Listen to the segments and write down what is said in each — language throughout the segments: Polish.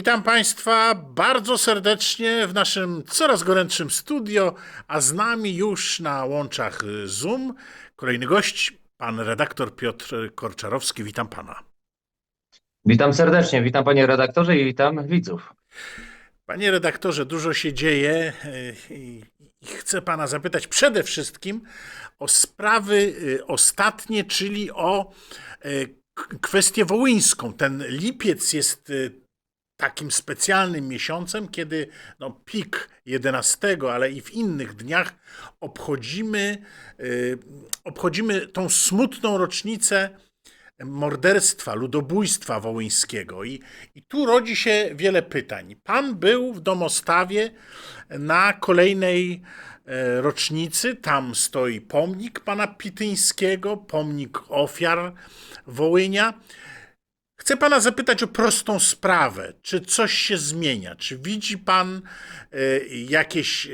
Witam Państwa bardzo serdecznie w naszym coraz gorętszym studio, a z nami już na łączach Zoom kolejny gość, pan redaktor Piotr Korczarowski. Witam Pana. Witam serdecznie, witam panie redaktorze i witam widzów. Panie redaktorze, dużo się dzieje y, i chcę Pana zapytać przede wszystkim o sprawy y, ostatnie, czyli o k- kwestię wołyńską. Ten lipiec jest takim specjalnym miesiącem, kiedy no, pik 11, ale i w innych dniach obchodzimy, y, obchodzimy tą smutną rocznicę morderstwa, ludobójstwa wołyńskiego. I, I tu rodzi się wiele pytań. Pan był w Domostawie na kolejnej e, rocznicy. Tam stoi pomnik pana Pityńskiego, pomnik ofiar Wołynia. Chcę pana zapytać o prostą sprawę. Czy coś się zmienia? Czy widzi pan e, jakieś e,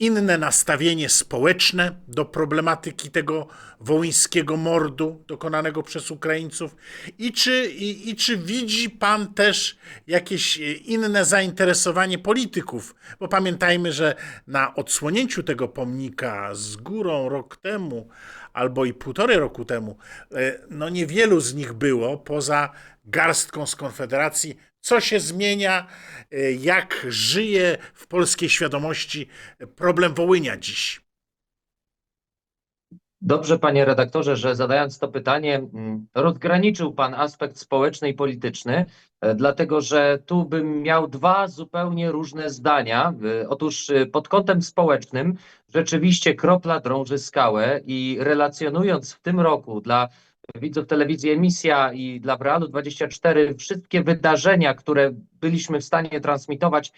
inne nastawienie społeczne do problematyki tego wołyńskiego mordu dokonanego przez Ukraińców? I czy, i, i czy widzi pan też jakieś e, inne zainteresowanie polityków? Bo pamiętajmy, że na odsłonięciu tego pomnika z górą rok temu, albo i półtorej roku temu, e, no niewielu z nich było poza garstką z Konfederacji. Co się zmienia, e, jak żyje w polskiej świadomości problem Wołynia dziś? Dobrze, panie redaktorze, że zadając to pytanie, mm, rozgraniczył pan aspekt społeczny i polityczny, e, dlatego że tu bym miał dwa zupełnie różne zdania. E, Otóż pod kątem społecznym rzeczywiście kropla drąży skałę i relacjonując w tym roku dla widzów telewizji Emisja i dla Realu 24 wszystkie wydarzenia, które byliśmy w stanie transmitować,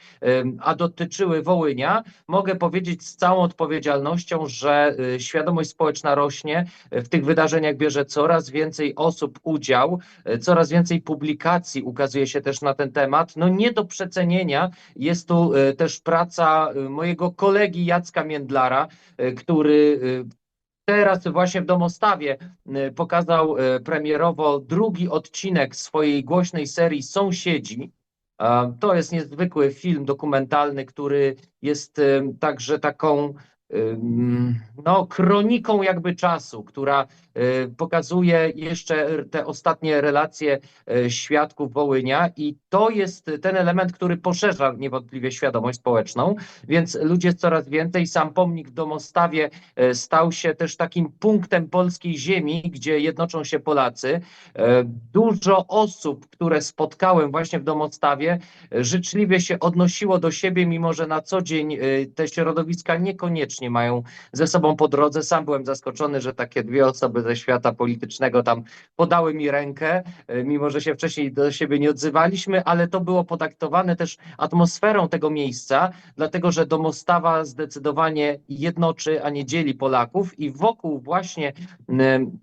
a dotyczyły Wołynia, mogę powiedzieć z całą odpowiedzialnością, że y, świadomość społeczna rośnie. W tych wydarzeniach bierze coraz więcej osób udział, y, coraz więcej publikacji ukazuje się też na ten temat. No nie do przecenienia jest tu y, też praca y, mojego kolegi Jacka Międlara, y, który y, teraz właśnie w Domostawie y, pokazał y, premierowo drugi odcinek swojej głośnej serii Sąsiedzi. To jest niezwykły film dokumentalny, który jest em, także taką no, kroniką jakby czasu, która e, pokazuje jeszcze te ostatnie relacje e, świadków Wołynia i to jest ten element, który poszerza niewątpliwie świadomość społeczną, więc ludzie coraz więcej, sam pomnik w Domostawie e, stał się też takim punktem polskiej ziemi, gdzie jednoczą się Polacy. Dużo osób, które spotkałem właśnie w Domostawie, życzliwie się odnosiło do siebie, mimo że na co dzień te środowiska niekoniecznie mają ze sobą po drodze. Sam byłem zaskoczony, że takie dwie osoby ze świata politycznego tam podały mi rękę, e, mimo że się wcześniej do siebie nie odzywaliśmy, ale to było podaktowane też atmosferą tego miejsca, dlatego że Domostawa zdecydowanie jednoczy, a nie dzieli Polaków i wokół właśnie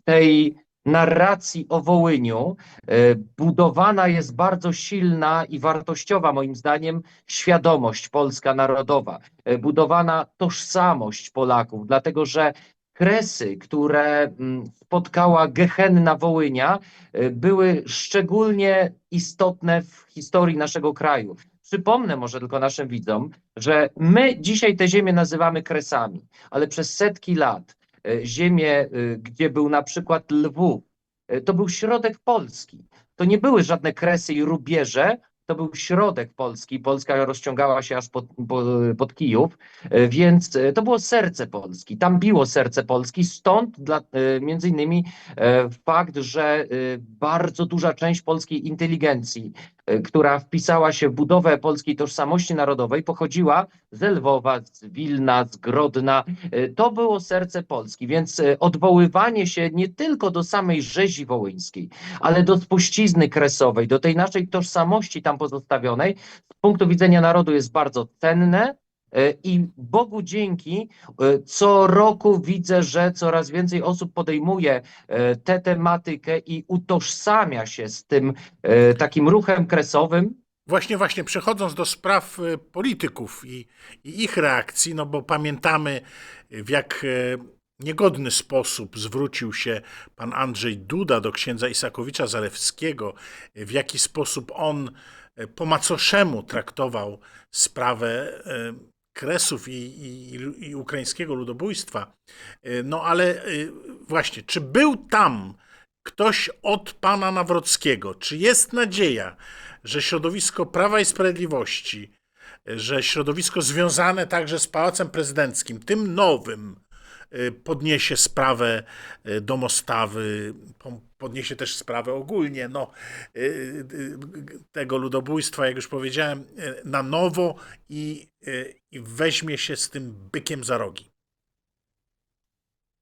tej narracji o Wołyniu e, budowana jest bardzo silna i wartościowa, moim zdaniem, świadomość polska narodowa, e, budowana tożsamość Polaków, dlatego że kresy, które mm, spotkała Gehenna Wołynia, e, były szczególnie istotne w historii naszego kraju. Przypomnę może tylko naszym widzom, że my dzisiaj te ziemię nazywamy kresami, ale przez setki lat ziemię, e, gdzie był na przykład Lwów, e, to był środek Polski. To nie były żadne kresy i rubieże, to był środek Polski. Polska rozciągała się aż pod, po- pod Kijów, e, więc e, to było serce Polski. Tam biło serce Polski, stąd dla, e, między innymi fakt, że bardzo duża część polskiej inteligencji, która wpisała się w budowę polskiej tożsamości narodowej, pochodziła ze Lwowa, z Wilna, z Grodna. To było serce Polski, więc odwoływanie się nie tylko do samej rzezi wołyńskiej, ale do spuścizny kresowej, do tej naszej tożsamości tam pozostawionej, z punktu widzenia narodu jest bardzo cenne. e, I Bogu dzięki, e, co roku widzę, że coraz więcej osób podejmuje e, tę tematykę i utożsamia się z tym takim ruchem kresowym. Właśnie, właśnie, przechodząc do spraw polityków i, i ich reakcji, no bo pamiętamy, w jak niegodny sposób zwrócił się pan Andrzej Duda do księdza Isakowicza Zalewskiego, w jaki sposób on po macoszemu traktował sprawę e, Kresów i, i, i ukraińskiego ludobójstwa. E, No ale e, właśnie, czy był tam ktoś od pana Nawrockiego? Czy jest nadzieja, że środowisko Prawa i Sprawiedliwości, e, że środowisko związane także z Pałacem Prezydenckim, tym nowym, e, podniesie sprawę e, domostawy, podniesie też sprawę ogólnie no, e, e, tego ludobójstwa, jak już powiedziałem, e, na nowo i, i weźmie się z tym bykiem za rogi.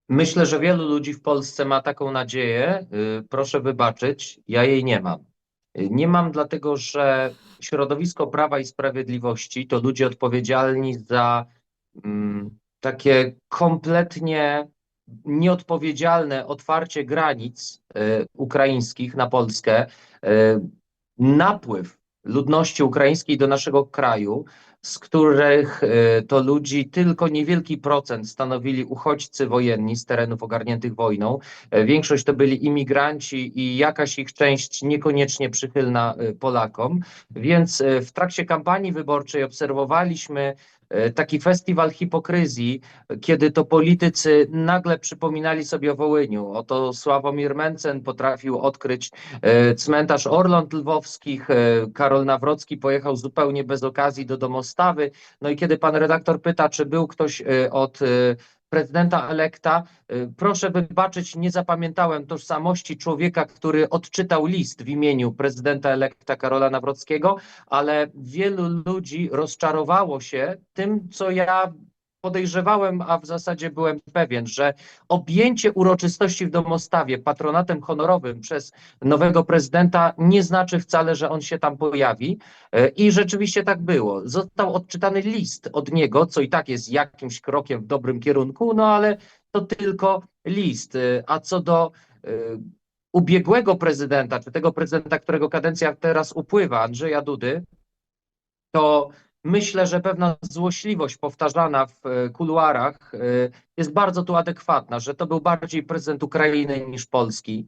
Myślę, że wielu ludzi w Polsce ma taką nadzieję. Y, Proszę wybaczyć, ja jej nie mam. Y, Nie mam dlatego, że środowisko Prawa i Sprawiedliwości to ludzie odpowiedzialni za mm, takie kompletnie nieodpowiedzialne otwarcie granic y, ukraińskich na Polskę, y, napływ ludności ukraińskiej do naszego kraju, z których y, to ludzi tylko niewielki procent stanowili uchodźcy wojenni z terenów ogarniętych wojną. E, Większość to byli imigranci i jakaś ich część niekoniecznie przychylna Polakom. Więc w trakcie kampanii wyborczej obserwowaliśmy taki festiwal hipokryzji, kiedy to politycy nagle przypominali sobie o Wołyniu. Oto Sławomir Mencen potrafił odkryć e, cmentarz Orląt Lwowskich, e, Karol Nawrocki pojechał zupełnie bez okazji do domostawy. No i kiedy pan redaktor pyta, czy był ktoś e, od e, prezydenta elekta, e, proszę wybaczyć, nie zapamiętałem tożsamości człowieka, który odczytał list w imieniu prezydenta elekta Karola Nawrockiego, ale wielu ludzi rozczarowało się tym, co ja podejrzewałem, a w zasadzie byłem pewien, że objęcie uroczystości w domostawie patronatem honorowym przez nowego prezydenta nie znaczy wcale, że on się tam pojawi. E, I rzeczywiście tak było. Został odczytany list od niego, co i tak jest jakimś krokiem w dobrym kierunku, no ale to tylko list. E, A co do e, ubiegłego prezydenta, czy tego prezydenta, którego kadencja teraz upływa, Andrzeja Dudy, to myślę, że pewna złośliwość powtarzana w e, kuluarach e, jest bardzo tu adekwatna, że to był bardziej prezydent Ukrainy niż Polski.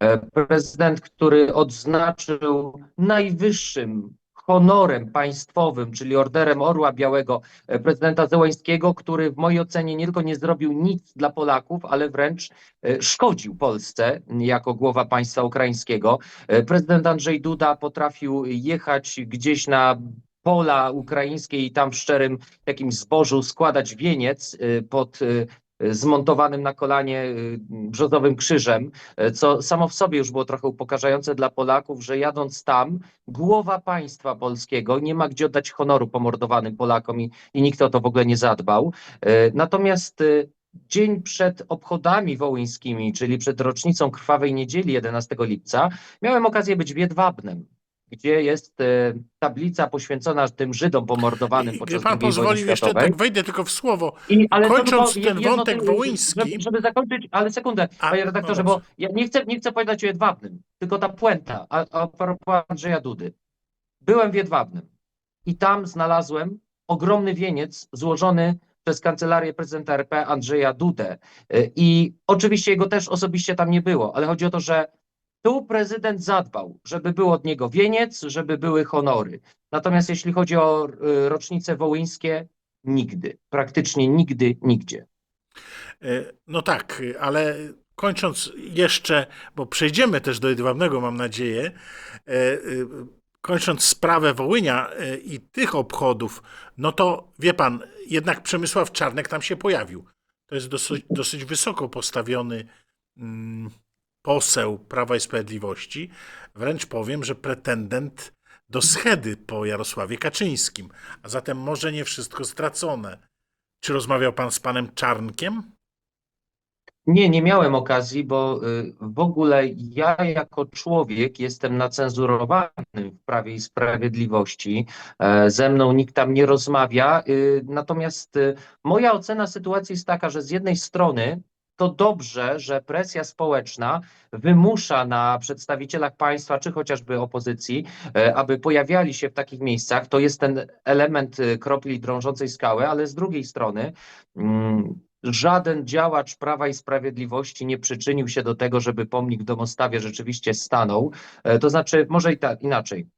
E, Prezydent, który odznaczył najwyższym honorem państwowym, czyli orderem Orła Białego, prezydenta Zełańskiego, który w mojej ocenie nie tylko nie zrobił nic dla Polaków, ale wręcz szkodził Polsce jako głowa państwa ukraińskiego. Prezydent Andrzej Duda potrafił jechać gdzieś na pola ukraińskie i tam w szczerym jakimś zbożu składać wieniec y, pod y, zmontowanym na kolanie y, brzozowym krzyżem, co samo w sobie już było trochę upokarzające dla Polaków, że jadąc tam, głowa państwa polskiego nie ma gdzie oddać honoru pomordowanym Polakom i, i nikt o to w ogóle nie zadbał. Natomiast dzień przed obchodami wołyńskimi, czyli przed rocznicą Krwawej Niedzieli 11 lipca, miałem okazję być w Jedwabnem, gdzie jest e, tablica poświęcona tym Żydom pomordowanym podczas gdy pan II wojny pozwolił, jeszcze światowej. tak wejdę tylko w słowo. I, ale kończąc tylko ten jedno wątek wołyński- Żeby, żeby zakończyć, ale sekundę, A, panie redaktorze, no bo ja nie chcę, nie chcę powiedzieć o Jedwabnym, tylko ta puenta, a, a propos Andrzeja Dudy. Byłem w Jedwabnym i tam znalazłem ogromny wieniec złożony przez kancelarię prezydenta RP Andrzeja Dudę. Y, I oczywiście jego też osobiście tam nie było, ale chodzi o to, że tu prezydent zadbał, żeby był od niego wieniec, żeby były honory. Natomiast jeśli chodzi o y, rocznice wołyńskie, nigdy, praktycznie nigdy, nigdzie. E, No tak, ale kończąc jeszcze, bo przejdziemy też do Jedwabnego, mam nadzieję, e, e, kończąc sprawę Wołynia i tych obchodów, no to wie pan, jednak Przemysław Czarnek tam się pojawił. To jest dosyć, dosyć wysoko postawiony mm, poseł Prawa i Sprawiedliwości. Wręcz powiem, że pretendent do schedy po Jarosławie Kaczyńskim. A zatem może nie wszystko stracone. Czy rozmawiał pan z panem Czarnkiem? Nie, nie miałem okazji, bo y, w ogóle ja jako człowiek jestem nacenzurowany w Prawie i Sprawiedliwości. E, Ze mną nikt tam nie rozmawia. y, Natomiast y, moja ocena sytuacji jest taka, że z jednej strony to dobrze, że presja społeczna wymusza na przedstawicielach państwa, czy chociażby opozycji, e, aby pojawiali się w takich miejscach. To jest ten element y, kropli drążącej skałę, ale z drugiej strony mm, żaden działacz Prawa i Sprawiedliwości nie przyczynił się do tego, żeby pomnik w Domostawie rzeczywiście stanął. E, To znaczy, może i tak inaczej.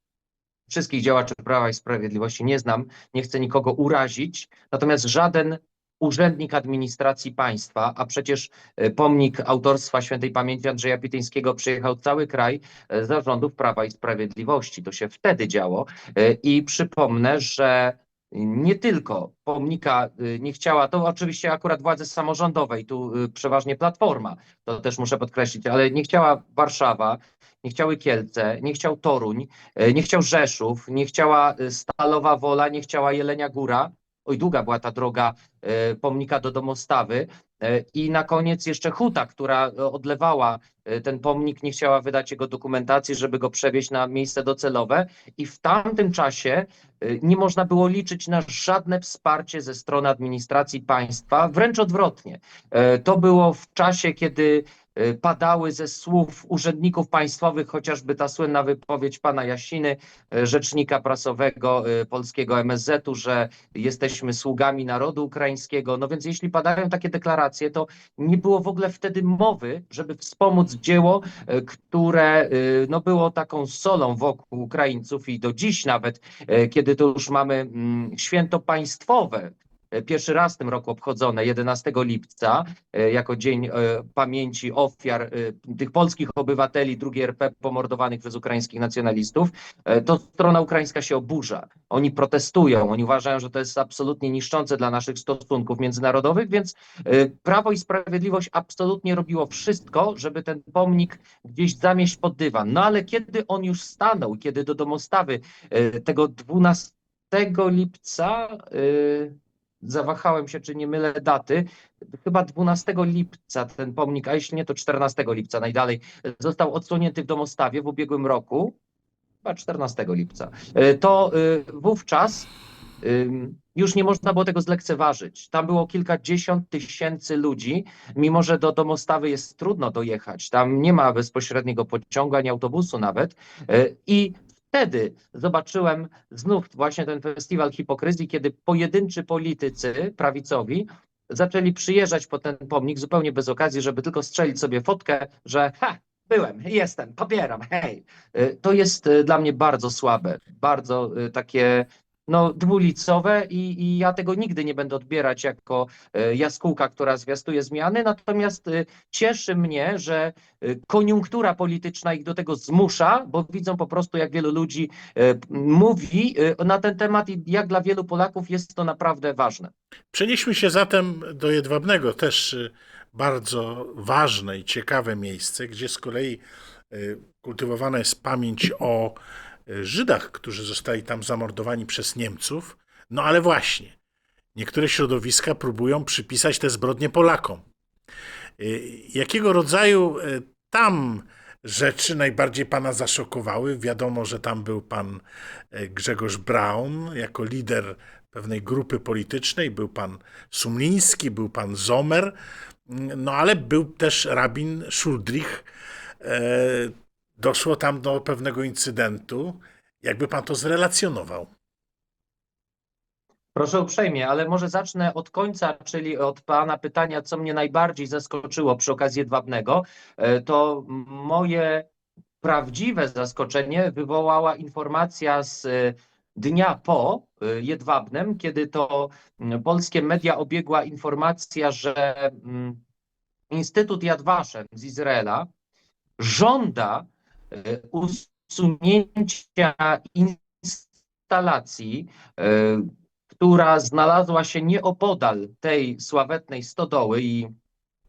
wszystkich działaczy Prawa i Sprawiedliwości nie znam, nie chcę nikogo urazić, natomiast żaden urzędnik administracji państwa, a przecież e, pomnik autorstwa świętej pamięci Andrzeja Pityńskiego przyjechał cały kraj e, za rządów Prawa i Sprawiedliwości. To się wtedy działo E, i przypomnę, że nie tylko pomnika nie chciała, to oczywiście akurat władze samorządowej, tu przeważnie Platforma, to też muszę podkreślić, ale nie chciała Warszawa, nie chciały Kielce, nie chciał Toruń, nie chciał Rzeszów, nie chciała Stalowa Wola, nie chciała Jelenia Góra. Oj, długa była ta droga y, pomnika do domostawy. Y, I na koniec jeszcze Huta, która y, odlewała ten pomnik, nie chciała wydać jego dokumentacji, żeby go przewieźć na miejsce docelowe. I w tamtym czasie nie można było liczyć na żadne wsparcie ze strony administracji państwa, wręcz odwrotnie. E, To było w czasie, kiedy e, padały ze słów urzędników państwowych, chociażby ta słynna wypowiedź pana Jasiny, e, rzecznika prasowego e, polskiego MSZ-u, że jesteśmy sługami narodu ukraińskiego. No więc jeśli padają takie deklaracje, to nie było w ogóle wtedy mowy, żeby wspomóc dzieło, e, które e, no, było taką solą wokół Ukraińców i do dziś nawet, e, kiedy to już mamy mm, święto państwowe, e, pierwszy raz w tym roku obchodzone 11 lipca, e, jako Dzień e, Pamięci Ofiar e, tych polskich obywateli II RP pomordowanych przez ukraińskich nacjonalistów, e, to strona ukraińska się oburza. Oni protestują, oni uważają, że to jest absolutnie niszczące dla naszych stosunków międzynarodowych, więc e, Prawo i Sprawiedliwość absolutnie robiło wszystko, żeby ten pomnik gdzieś zamieść pod dywan. No ale kiedy on już stanął, kiedy do domostawy e, tego 12 lipca, e, zawahałem się, czy nie mylę daty, chyba 12 lipca ten pomnik, a jeśli nie, to 14 lipca najdalej, został odsłonięty w domostawie w ubiegłym roku, chyba 14 lipca, e, to e, wówczas już nie można było tego zlekceważyć. Tam było kilkadziesiąt tysięcy ludzi, mimo że do domostawy jest trudno dojechać. Tam nie ma bezpośredniego pociągu ani autobusu nawet. E, I wtedy zobaczyłem znów właśnie ten festiwal hipokryzji, kiedy pojedynczy politycy prawicowi zaczęli przyjeżdżać po ten pomnik zupełnie bez okazji, żeby tylko strzelić sobie fotkę, że ha, byłem, jestem, pobieram, hej. Y, To jest y, dla mnie bardzo słabe, bardzo y, takie no, dwulicowe i, i ja tego nigdy nie będę odbierać jako y, jaskółka, która zwiastuje zmiany, natomiast y, cieszy mnie, że y, koniunktura polityczna ich do tego zmusza, bo widzą po prostu, jak wielu ludzi mówi na ten temat i jak dla wielu Polaków jest to naprawdę ważne. Przenieśmy się zatem do Jedwabnego, też bardzo ważne i ciekawe miejsce, gdzie z kolei kultywowana jest pamięć o Żydach, którzy zostali tam zamordowani przez Niemców. No ale właśnie, niektóre środowiska próbują przypisać te zbrodnie Polakom. Y, Jakiego rodzaju y, tam rzeczy najbardziej pana zaszokowały? Wiadomo, że tam był pan Grzegorz Braun jako lider pewnej grupy politycznej, był pan Sumliński, był pan Zomer, no ale był też rabin Szuldrich. Doszło tam do pewnego incydentu. Jakby pan to zrelacjonował? Proszę uprzejmie, ale może zacznę od końca, czyli od pana pytania, co mnie najbardziej zaskoczyło przy okazji Jedwabnego. E, To moje prawdziwe zaskoczenie wywołała informacja z e, dnia po e, Jedwabnem, kiedy to polskie media obiegła informacja, że Instytut Yad Vashem z Izraela żąda usunięcia instalacji, e, która znalazła się nieopodal tej sławetnej stodoły i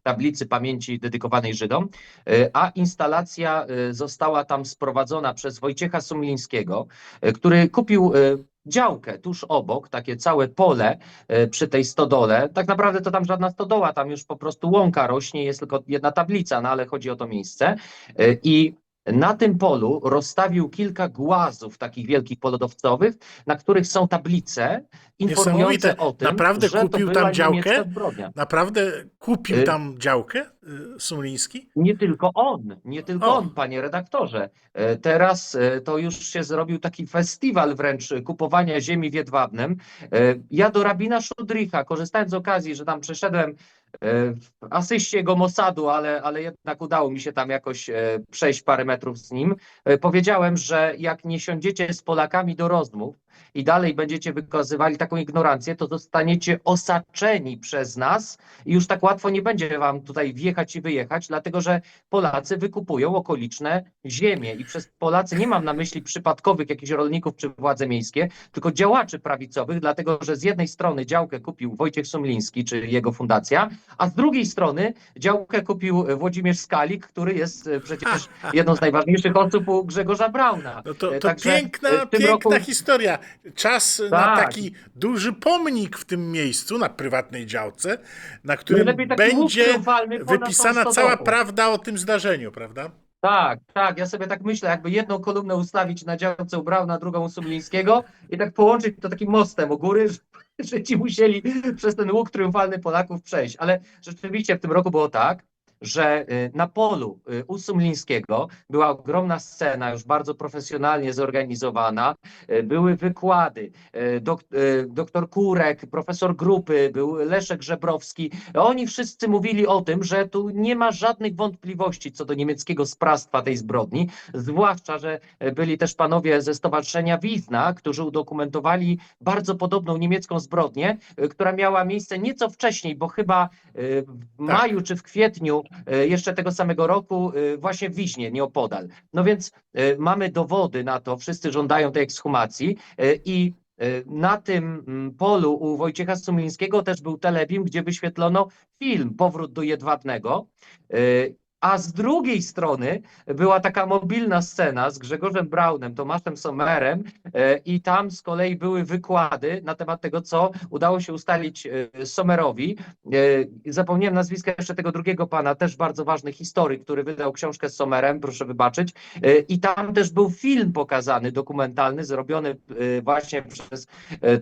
tablicy pamięci dedykowanej Żydom, e, a instalacja e, została tam sprowadzona przez Wojciecha Sumlińskiego, który kupił działkę tuż obok, takie całe pole przy tej stodole. Tak naprawdę to tam żadna stodoła, tam już po prostu łąka rośnie, jest tylko jedna tablica, no ale chodzi o to miejsce. I na tym polu rozstawił kilka głazów takich wielkich polodowcowych, na których są tablice informujące o tym, Naprawdę że kupił to tam była działkę? niemiecka zbrodnia. Naprawdę kupił Y- tam działkę y, Sumliński? Nie tylko on, nie tylko O. on, panie redaktorze. E, Teraz to już się zrobił taki festiwal wręcz kupowania ziemi w Jedwabnem. Ja do rabina Szudricha, korzystając z okazji, że tam przeszedłem w asyście go Mossadu, ale, ale jednak udało mi się tam jakoś e, przejść parę metrów z nim. E, Powiedziałem, że jak nie siądziecie z Polakami do rozmów i dalej będziecie wykazywali taką ignorancję, to zostaniecie osaczeni przez nas i już tak łatwo nie będzie wam tutaj wjechać i wyjechać, dlatego że Polacy wykupują okoliczne ziemie i przez Polacy nie mam na myśli przypadkowych jakichś rolników czy władze miejskie, tylko działaczy prawicowych, dlatego że z jednej strony działkę kupił Wojciech Sumliński czy jego fundacja, a z drugiej strony działkę kupił Włodzimierz Skalik, który jest przecież jedną z najważniejszych osób u Grzegorza Brauna. No to, to także, piękna, piękna roku- historia. Czas na Tak. taki duży pomnik w tym miejscu, na prywatnej działce, na którym będzie wypisana cała prawda o tym zdarzeniu, prawda? Tak, tak, ja sobie tak myślę, jakby jedną kolumnę ustawić na działce u Brauna, drugą u Sumlińskiego i tak połączyć to takim mostem u góry, że, że ci musieli przez ten łuk triumfalny Polaków przejść. Ale rzeczywiście w tym roku było tak, że y, na polu y, u Sumlińskiego była ogromna scena, już bardzo profesjonalnie zorganizowana, y, były wykłady, dok, doktor Kurek, profesor grupy, był Leszek Żebrowski, oni wszyscy mówili o tym, że tu nie ma żadnych wątpliwości co do niemieckiego sprawstwa tej zbrodni, zwłaszcza, że byli też panowie ze Stowarzyszenia Wizna, którzy udokumentowali bardzo podobną niemiecką zbrodnię, która miała miejsce nieco wcześniej, bo chyba w maju czy w kwietniu jeszcze tego samego roku e, właśnie w Wiźnie, nieopodal. No więc e, mamy dowody na to, wszyscy żądają tej ekshumacji e, i e, na tym mm, polu u Wojciecha Sumlińskiego też był telebim, gdzie wyświetlono film Powrót do Jedwabnego. A z drugiej strony była taka mobilna scena z Grzegorzem Braunem, Tomaszem Sommerem y, i tam z kolei były wykłady na temat tego, co udało się ustalić y, Sommerowi. Y, Zapomniałem nazwiska jeszcze tego drugiego pana, też bardzo ważny historyk, który wydał książkę z Sommerem, proszę wybaczyć. I tam też był film pokazany, dokumentalny, zrobiony właśnie przez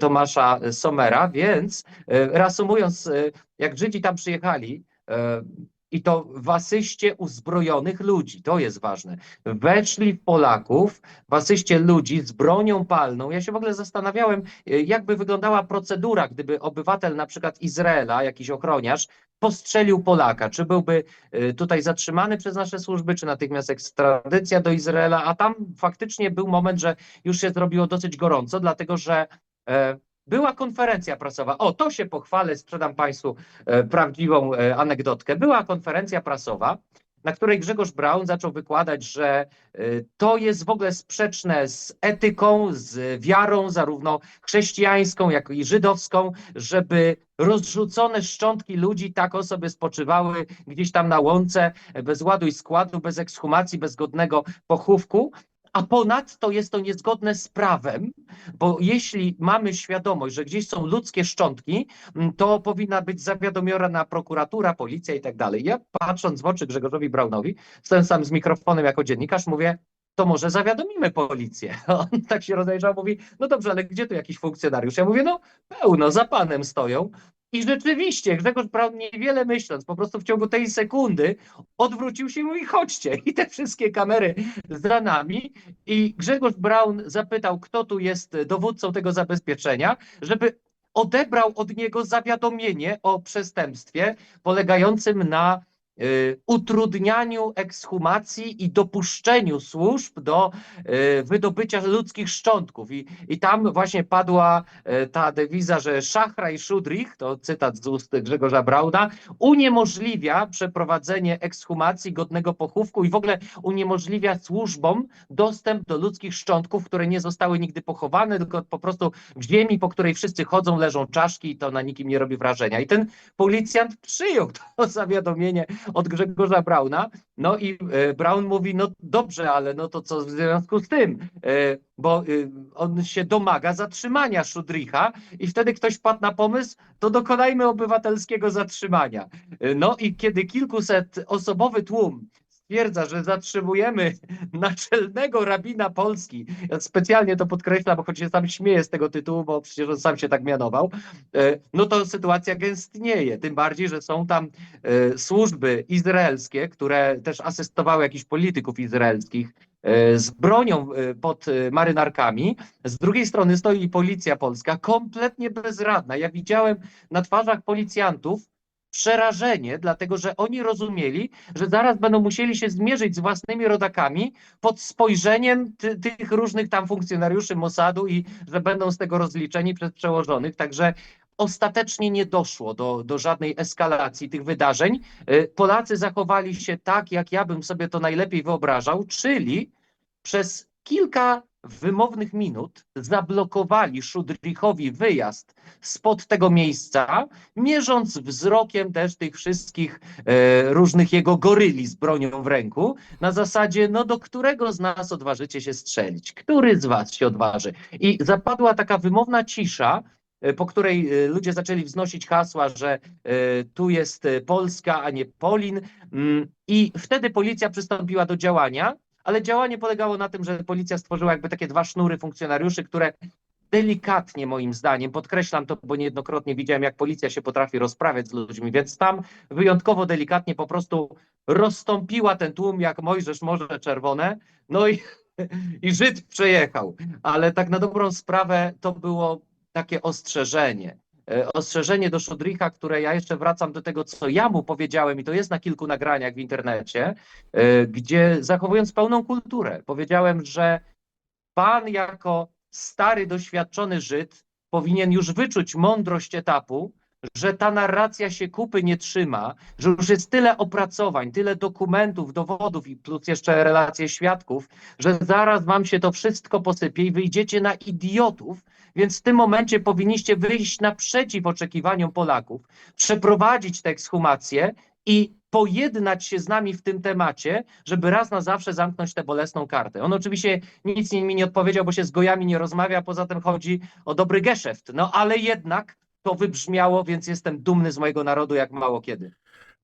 Tomasza Sommera, więc reasumując, jak Żydzi tam przyjechali, e, i to w asyście uzbrojonych ludzi, to jest ważne. Weszli w Polaków, w asyście ludzi z bronią palną. Ja się w ogóle zastanawiałem, e, jakby wyglądała procedura, gdyby obywatel na przykład Izraela, jakiś ochroniarz, postrzelił Polaka. Czy byłby e, tutaj zatrzymany przez nasze służby, czy natychmiast ekstradycja do Izraela, a tam faktycznie był moment, że już się zrobiło dosyć gorąco, dlatego że e, była konferencja prasowa. O, to się pochwalę, sprzedam Państwu e, prawdziwą e, anegdotkę. Była konferencja prasowa, na której Grzegorz Braun zaczął wykładać, że e, to jest w ogóle sprzeczne z etyką, z wiarą, zarówno chrześcijańską, jak i żydowską, żeby rozrzucone szczątki ludzi tak osoby spoczywały gdzieś tam na łące, bez ładu i składu, bez ekshumacji, bez godnego pochówku. A ponadto jest to niezgodne z prawem, bo jeśli mamy świadomość, że gdzieś są ludzkie szczątki, to powinna być zawiadomiona prokuratura, policja i tak dalej. Ja patrząc w oczy Grzegorzowi Braunowi, stojąc sam z mikrofonem jako dziennikarz, mówię, to może zawiadomimy policję. On tak się rozejrzał, mówi, no dobrze, ale gdzie tu jakiś funkcjonariusz? Ja mówię, no pełno, za panem stoją. I rzeczywiście Grzegorz Braun niewiele myśląc, po prostu w ciągu tej sekundy odwrócił się i mówi, chodźcie. I te wszystkie kamery za nami. I Grzegorz Braun zapytał, kto tu jest dowódcą tego zabezpieczenia, żeby odebrał od niego zawiadomienie o przestępstwie polegającym na utrudnianiu ekshumacji i dopuszczeniu służb do y, wydobycia ludzkich szczątków. I, I tam właśnie padła y, ta dewiza, że Szachra i Szudrich, to cytat z ust Grzegorza Brauna, uniemożliwia przeprowadzenie ekshumacji godnego pochówku i w ogóle uniemożliwia służbom dostęp do ludzkich szczątków, które nie zostały nigdy pochowane, tylko po prostu w ziemi, po której wszyscy chodzą, leżą czaszki i to na nikim nie robi wrażenia. I ten policjant przyjął to zawiadomienie od Grzegorza Brauna, no i e, Braun mówi, no dobrze, ale no to co w związku z tym, E, bo e, on się domaga zatrzymania Szudricha i wtedy ktoś padł na pomysł, to dokonajmy obywatelskiego zatrzymania. E, No i kiedy kilkuset osobowy tłum stwierdza, że zatrzymujemy naczelnego rabina Polski, ja specjalnie to podkreślam, bo choć się sam śmieję z tego tytułu, bo przecież on sam się tak mianował, e, no to sytuacja gęstnieje, tym bardziej, że są tam e, służby izraelskie, które też asystowały jakichś polityków izraelskich e, z bronią pod marynarkami. Z drugiej strony stoi policja polska, kompletnie bezradna. Ja widziałem na twarzach policjantów przerażenie, dlatego że oni rozumieli, że zaraz będą musieli się zmierzyć z własnymi rodakami pod spojrzeniem ty, tych różnych tam funkcjonariuszy Mossadu i że będą z tego rozliczeni przez przełożonych. Także ostatecznie nie doszło do, do żadnej eskalacji tych wydarzeń. Y, Polacy zachowali się tak, jak ja bym sobie to najlepiej wyobrażał, czyli przez kilka wymownych minut zablokowali Szudrichowi wyjazd spod tego miejsca, mierząc wzrokiem też tych wszystkich e, różnych jego goryli z bronią w ręku, na zasadzie, no do którego z nas odważycie się strzelić? Który z was się odważy? I zapadła taka wymowna cisza, e, po której e, ludzie zaczęli wznosić hasła, że e, tu jest Polska, a nie Polin. Mm, I wtedy policja przystąpiła do działania, ale działanie polegało na tym, że policja stworzyła jakby takie dwa sznury funkcjonariuszy, które delikatnie moim zdaniem, podkreślam to, bo niejednokrotnie widziałem, jak policja się potrafi rozprawiać z ludźmi, więc tam wyjątkowo delikatnie po prostu rozstąpiła ten tłum jak Mojżesz Morze Czerwone, no i, i Żyd przejechał. Ale tak na dobrą sprawę to było takie ostrzeżenie. E, Ostrzeżenie do Szudricha, które ja jeszcze wracam do tego, co ja mu powiedziałem, i to jest na kilku nagraniach w internecie, e, gdzie zachowując pełną kulturę, powiedziałem, że pan jako stary, doświadczony Żyd powinien już wyczuć mądrość etapu, że ta narracja się kupy nie trzyma, że już jest tyle opracowań, tyle dokumentów, dowodów i plus jeszcze relacje świadków, że zaraz wam się to wszystko posypie i wyjdziecie na idiotów, więc w tym momencie powinniście wyjść naprzeciw oczekiwaniom Polaków, przeprowadzić tę ekshumację i pojednać się z nami w tym temacie, żeby raz na zawsze zamknąć tę bolesną kartę. On oczywiście nic mi nie odpowiedział, bo się z gojami nie rozmawia, poza tym chodzi o dobry geszeft. No ale jednak to wybrzmiało, więc jestem dumny z mojego narodu jak mało kiedy.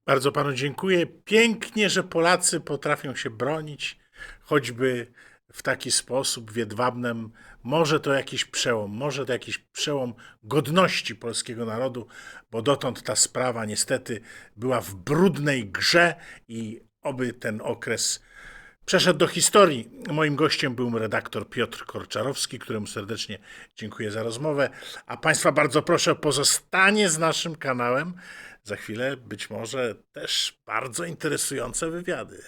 Bardzo panu dziękuję. Pięknie, że Polacy potrafią się bronić, choćby w taki sposób, w jedwabnem. Może to jakiś przełom, może to jakiś przełom godności polskiego narodu, bo dotąd ta sprawa niestety była w brudnej grze i oby ten okres przeszedł do historii. Moim gościem był redaktor Piotr Korczarowski, któremu serdecznie dziękuję za rozmowę. A Państwa bardzo proszę o pozostanie z naszym kanałem. Za chwilę być może też bardzo interesujące wywiady.